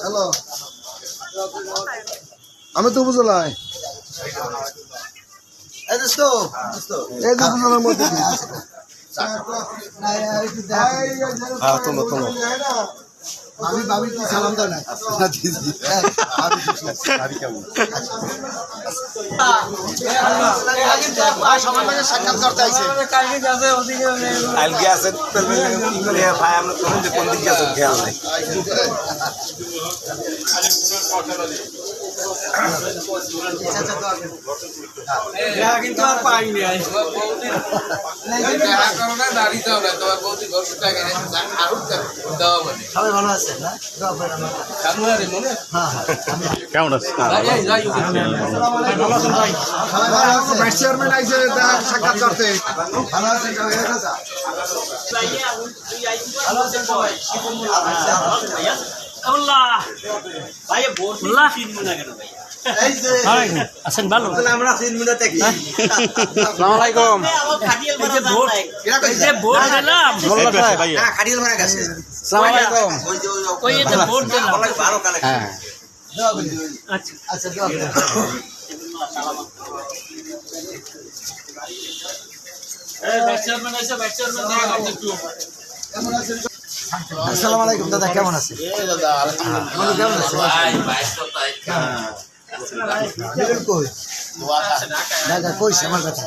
Hello আমি তো বুঝলাই এই উপজেলার মধ্যে হ্যাঁ তোলো তোলো। আমি ভাবি কি সালাম দাও না। করতে আইছে কালকে আছেন ভাই, আমরা কোন দিকে আছেন খেয়াল নেই। কিন্তু আর পাই নাই সবাই ভালো আছেন না? দোয়া করেন আমার। কেমন আছে আছেন চেয়ারম্যান আইছে সাক্ষাৎ করতে ভালো আছেন সবাই ভালো আছেন? সবাই? এই যে আছেন ভালো? আমরা তিন মিনিট কি আসসালামু আলাইকুম। হ্যাঁ করি আচ্ছা। আচ্ছা আসসালামু আলাইকুম দাদা কেমন আছেন বলো, কেমন আছেন বেলুন দাদা কইছে আমার কথা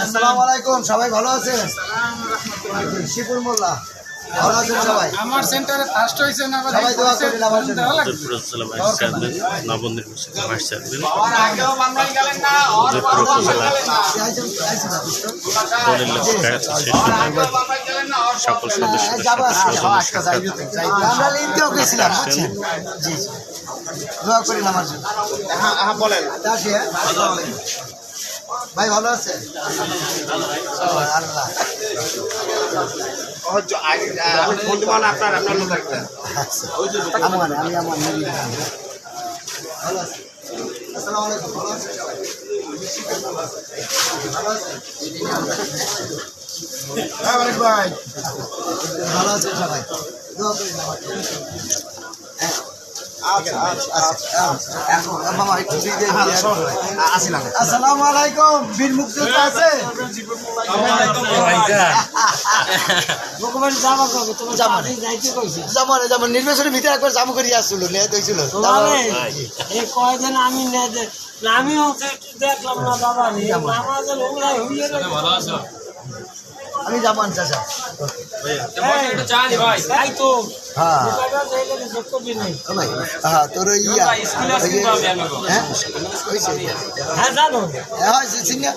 আসসালামু আলাইকুম সবাই ভালো আছেন শিপুর মোল্লা ভালো আছেন সবাই আমার সেন্টারে ফার্স্ট হয়েছে না সবাই দোয়া করেন আমার জন্য উপজেলা সকল সদস্য হ্যাঁ, যাব আজকে, আমরা লিনতেও গেছিলাম বুঝছেন জি জি। দোয়া করেন আমার জন্য। হ্যাঁ বলেন। হ্যাঁ? ভাই ভালো আছেন আল্লাহ। আমি ফোন দিব না আপনার আপনার লোক একটা। আমার আমি আমার নবী ভালো আছেন আসসালামু আলাইকুম ভালো আছেন সবাই ভালো আছেন ভাই ভালো সবাই। হ্যাঁ। আচ্ছা, আচ্ছা। আসসালামু আলাইকুম বীর মুক্তিযোদ্ধা আছে? জামানে জামান নির্বাচনের ভিতরে একবার জামু করে আসছিল নিয়ে দেখছিল। এই কয়দিন আমি আমিও দেখলাম না বাবা আমি যাব চাচা। তাই হ্যাঁ। হ্যাঁ তোর ইয়া হ্যাঁ? হ্যাঁ জানো হ্যাঁ সিঙ্গা